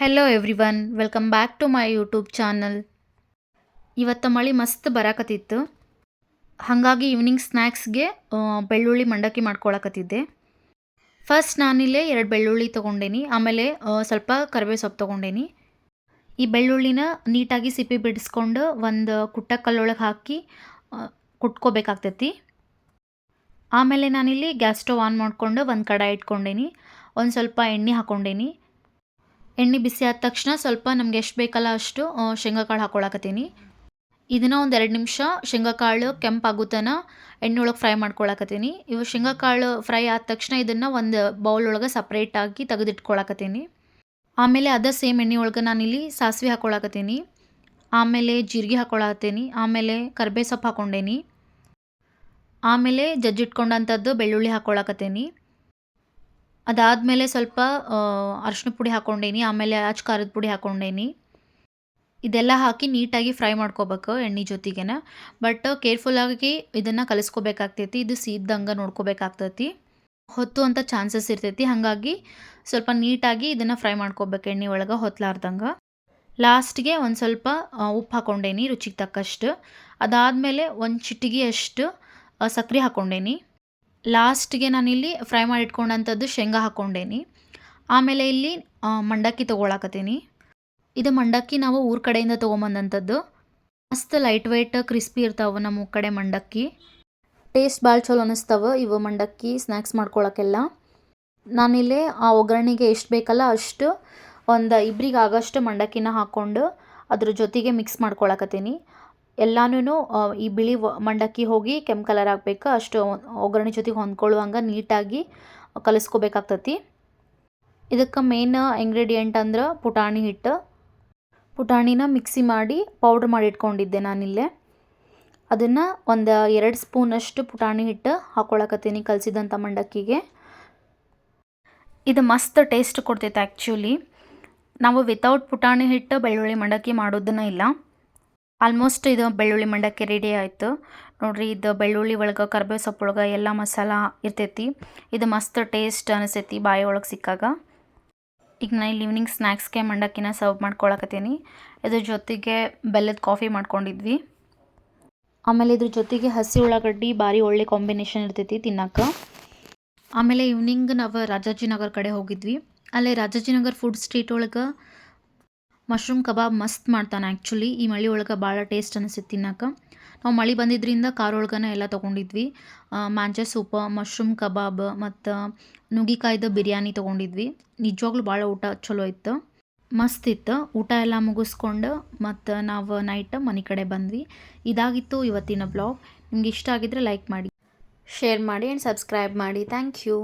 Hello everyone welcome back to my YouTube channel ಇವತ್ತು ಮಳೆ ಮಸ್ತ್ ಬರಾಕತ್ತಿತ್ತು. ಹಾಗಾಗಿ ಈವ್ನಿಂಗ್ ಸ್ನ್ಯಾಕ್ಸ್ಗೆ ಬೆಳ್ಳುಳ್ಳಿ ಮಂಡಕ್ಕಿ ಮಾಡ್ಕೊಳಕತ್ತಿದ್ದೆ. ಫಸ್ಟ್ ನಾನಿಲ್ಲೇ ಎರಡು ಬೆಳ್ಳುಳ್ಳಿ ತೊಗೊಂಡೇನಿ, ಆಮೇಲೆ ಸ್ವಲ್ಪ ಕರಿಬೇವು ಸೊಪ್ಪು ತೊಗೊಂಡೇನಿ. ಈ ಬೆಳ್ಳುಳ್ಳಿನ ನೀಟಾಗಿ ಸಿಪ್ಪೆ ಬಿಡಿಸ್ಕೊಂಡು ಒಂದು ಕುಟ್ಟ ಕಲ್ಲೊಳಗೆ ಹಾಕಿ ಕುಟ್ಕೋಬೇಕಾಗ್ತೈತಿ. ಆಮೇಲೆ ನಾನಿಲ್ಲಿ ಗ್ಯಾಸ್ ಸ್ಟವ್ ಆನ್ ಮಾಡಿಕೊಂಡು ಒಂದು ಕಡಾಯಿ ಇಟ್ಕೊಂಡೇನಿ, ಒಂದು ಸ್ವಲ್ಪ ಎಣ್ಣೆ ಹಾಕ್ಕೊಂಡೇನಿ ಎಣ್ಣೆ ಬಿಸಿ ಆದ ತಕ್ಷಣ ಸ್ವಲ್ಪ ನಮ್ಗೆ ಎಷ್ಟು ಬೇಕಲ್ಲ ಅಷ್ಟು ಶೇಂಗಾಕಾಳು ಶೇಂಗಾ ಕಾಳು ಹಾಕ್ಕೊಳಕತ್ತೀನಿ ಇದನ್ನು ಒಂದು ಎರಡು ನಿಮಿಷ ಶೇಂಗಾ ಕಾಳು ಕೆಂಪಾಗೋ ತನ ಎಣ್ಣೆ ಒಳಗೆ ಫ್ರೈ ಮಾಡ್ಕೊಳಕತ್ತೀನಿ. ಇವು ಶೇಂಗಾ ಕಾಳು ಫ್ರೈ ಆದ ತಕ್ಷಣ ಇದನ್ನು ಒಂದು ಬೌಲ್ ಒಳಗೆ ಸಪ್ರೇಟಾಗಿ ತೆಗೆದಿಟ್ಕೊಳಕತ್ತೀನಿ. ಆಮೇಲೆ ಅದೇ ಸೇಮ್ ಎಣ್ಣೆ ಒಳಗೆ ನಾನಿಲ್ಲಿ ಸಾಸಿವೆ ಹಾಕ್ಕೊಳಕತ್ತೀನಿ ಆಮೇಲೆ ಜೀರಿಗೆ ಹಾಕ್ಕೊಳತ್ತೀನಿ ಆಮೇಲೆ ಕರ್ಬೇ ಸೊಪ್ಪು ಹಾಕ್ಕೊಂಡೇನಿ ಆಮೇಲೆ ಜಜ್ಜಿಟ್ಕೊಂಡಂಥದ್ದು ಬೆಳ್ಳುಳ್ಳಿ ಹಾಕ್ಕೊಳಕತ್ತೀನಿ ಅದಾದಮೇಲೆ ಸ್ವಲ್ಪ ಅರಿಶಿನ ಪುಡಿ ಹಾಕ್ಕೊಂಡೇನಿ ಆಮೇಲೆ ಅಚ್ ಖಾರದ ಪುಡಿ ಹಾಕ್ಕೊಂಡೇನಿ ಇದೆಲ್ಲ ಹಾಕಿ ನೀಟಾಗಿ ಫ್ರೈ ಮಾಡ್ಕೋಬೇಕು ಎಣ್ಣೆ ಜೊತೆಗೇನ. ಬಟ್ ಕೇರ್ಫುಲ್ಲಾಗಿ ಇದನ್ನು ಕಲಿಸ್ಕೋಬೇಕಾಗ್ತೈತಿ ಇದು ಸೀದ್ದಂಗೆ ನೋಡ್ಕೋಬೇಕಾಗ್ತೈತಿ. ಹೊತ್ತು ಅಂತ ಚಾನ್ಸಸ್ ಇರ್ತೈತಿ ಹಾಗಾಗಿ ಸ್ವಲ್ಪ ನೀಟಾಗಿ ಇದನ್ನು ಫ್ರೈ ಮಾಡ್ಕೋಬೇಕು ಎಣ್ಣೆ ಒಳಗೆ ಹೊತ್ತಲಾರ್ದಂಗೆ ಲಾಸ್ಟ್ಗೆ ಒಂದು ಸ್ವಲ್ಪ ಉಪ್ಪು ಹಾಕ್ಕೊಂಡೇನಿ ರುಚಿಗೆ ತಕ್ಕಷ್ಟು. ಅದಾದಮೇಲೆ ಒಂದು ಚಿಟಿಗೆ ಅಷ್ಟು ಆ, ಸಕ್ರೆ ಹಾಕ್ಕೊಂಡೇನಿ ಲಾಸ್ಟ್ಗೆ ನಾನಿಲ್ಲಿ ಫ್ರೈ ಮಾಡಿ ಇಟ್ಕೊಂಡಂಥದ್ದು ಶೇಂಗಾ ಹಾಕ್ಕೊಂಡೇನಿ. ಆಮೇಲೆ ಇಲ್ಲಿ ಮಂಡಕ್ಕಿ ತೊಗೊಳಕತ್ತೀನಿ. ಇದು ಮಂಡಕ್ಕಿ ನಾವು ಊರ ಕಡೆಯಿಂದ ತೊಗೊಂಬಂದಂಥದ್ದು. ಮಸ್ತ್ ಲೈಟ್ ವೆಯ್ಟ್ ಕ್ರಿಸ್ಪಿ ಇರ್ತಾವೆ ನಮ್ಮ ಕಡೆ ಮಂಡಕ್ಕಿ. ಟೇಸ್ಟ್ ಭಾಳ ಚಲೋ ಅನ್ನಿಸ್ತಾವೆ ಇವು ಮಂಡಕ್ಕಿ ಸ್ನ್ಯಾಕ್ಸ್ ಮಾಡ್ಕೊಳಕ್ಕೆಲ್ಲ ನಾನಿಲ್ಲಿ ಆ ಒಗ್ಗರಣೆಗೆ ಎಷ್ಟು ಬೇಕಲ್ಲ ಅಷ್ಟು ಒಂದು ಇಬ್ರಿಗೆ ಆಗೋಷ್ಟು ಮಂಡಕ್ಕಿನ ಹಾಕ್ಕೊಂಡು ಅದ್ರ ಜೊತೆಗೆ ಮಿಕ್ಸ್ ಮಾಡ್ಕೊಳಕತ್ತೀನಿ. ಎಲ್ಲಾನು ಈ ಬಿಳಿ ಮಂಡಕ್ಕಿ ಹೋಗಿ ಕೆಂಪು ಕಲರ್ ಆಗಬೇಕು. ಅಷ್ಟು ಒಗ್ಗರಣೆ ಜೊತೆಗೆ ಹೊಂದ್ಕೊಳ್ಳುವಂಗೆ ನೀಟಾಗಿ ಕಲಿಸ್ಕೋಬೇಕಾಗ್ತತಿ. ಇದಕ್ಕೆ ಮೇನ್ ಇಂಗ್ರೀಡಿಯೆಂಟ್ ಅಂದ್ರೆ ಪುಟಾಣಿ ಹಿಟ್ಟು. ಪುಟಾಣಿನ ಮಿಕ್ಸಿ ಮಾಡಿ ಪೌಡ್ರ್ ಮಾಡಿ ಇಟ್ಕೊಂಡಿದ್ದೆ ನಾನಿಲ್ಲೇ. ಅದನ್ನು ಒಂದು ಎರಡು ಸ್ಪೂನಷ್ಟು ಪುಟಾಣಿ ಹಿಟ್ಟು ಹಾಕ್ಕೊಳಕತ್ತೀನಿ ಕಲಸಿದಂಥ ಮಂಡಕ್ಕಿಗೆ. ಇದು ಮಸ್ತ್ ಟೇಸ್ಟ್ ಕೊಡ್ತೈತೆ ಆ್ಯಕ್ಚುಲಿ ನಾವು ವಿತೌಟ್ ಪುಟಾಣಿ ಹಿಟ್ಟು ಬೆಳ್ಳುಳ್ಳಿ ಮಂಡಕ್ಕಿ ಮಾಡೋದನ್ನ ಇಲ್ಲ. ಆಲ್ಮೋಸ್ಟ್ ಇದು ಬೆಳ್ಳುಳ್ಳಿ ಮಂಡಕ್ಕಿ ರೆಡಿ ಆಯಿತು. ನೋಡ್ರಿ, ಇದು ಬೆಳ್ಳುಳ್ಳಿ ಒಳಗೆ ಕರ್ಬೇವು ಸೊಪ್ಪು ಒಳಗೆ ಎಲ್ಲ ಮಸಾಲ ಇರ್ತೈತಿ. ಇದು ಮಸ್ತ್ ಟೇಸ್ಟ್ ಅನಿಸ್ತೈತಿ ಬಾಯಿ ಒಳಗೆ ಸಿಕ್ಕಾಗ. ಈಗ ನಾನು ಇಲ್ಲಿ ಈವ್ನಿಂಗ್ ಸ್ನ್ಯಾಕ್ಸ್ಗೆ ಮಂಡಕ್ಕಿನ ಸರ್ವ್ ಮಾಡ್ಕೊಳಕತ್ತೀನಿ. ಇದ್ರ ಜೊತೆಗೆ ಬೆಲ್ಲದ ಕಾಫಿ ಮಾಡ್ಕೊಂಡಿದ್ವಿ. ಆಮೇಲೆ ಇದ್ರ ಜೊತೆಗೆ ಹಸಿ ಉಳ್ಳಾಗಡ್ಡಿ, ಭಾರಿ ಒಳ್ಳೆ ಕಾಂಬಿನೇಷನ್ ಇರ್ತೈತಿ ತಿನ್ನಕ್ಕೆ. ಆಮೇಲೆ ಈವ್ನಿಂಗ್ ನಾವು ರಾಜಾಜಿನಗರ್ ಕಡೆ ಹೋಗಿದ್ವಿ. ಅಲ್ಲೇ ರಾಜಾಜಿನಗರ್ ಫುಡ್ ಸ್ಟ್ರೀಟ್ ಒಳಗೆ ಮಶ್ರೂಮ್ ಕಬಾಬ್ ಮಸ್ತ್ ಮಾಡ್ತಾನೆ ಆ್ಯಕ್ಚುಲಿ ಈ ಮಳೆ ಒಳಗೆ ಭಾಳ ಟೇಸ್ಟ್ ಅನಿಸುತ್ತೆ ತಿನ್ನಕ್ಕೆ ನಾವು ಮಳೆ ಬಂದಿದ್ದರಿಂದ ಕಾರ್ ಒಳಗನ ಎಲ್ಲ ತೊಗೊಂಡಿದ್ವಿ. ಮಾಂಜೆ ಸೂಪ, ಮಶ್ರೂಮ್ ಕಬಾಬ್ ಮತ್ತು ನುಗ್ಗಿಕಾಯ್ದು ಬಿರಿಯಾನಿ ತೊಗೊಂಡಿದ್ವಿ. ನಿಜವಾಗ್ಲೂ ಭಾಳ ಊಟ ಚಲೋ ಇತ್ತು. ಮಸ್ತ್ ಇತ್ತು. ಊಟ ಎಲ್ಲ ಮುಗಿಸ್ಕೊಂಡು ಮತ್ತು ನಾವು ನೈಟ್ ಮನೆ ಕಡೆ ಬಂದ್ವಿ. ಇದಾಗಿತ್ತು ಇವತ್ತಿನ ಬ್ಲಾಗ್ ನಿಮ್ಗೆ ಇಷ್ಟ ಆಗಿದ್ರೆ ಲೈಕ್ ಮಾಡಿ ಶೇರ್ ಮಾಡಿ ಆ್ಯಂಡ್ ಸಬ್ಸ್ಕ್ರೈಬ್ ಮಾಡಿ. Thank you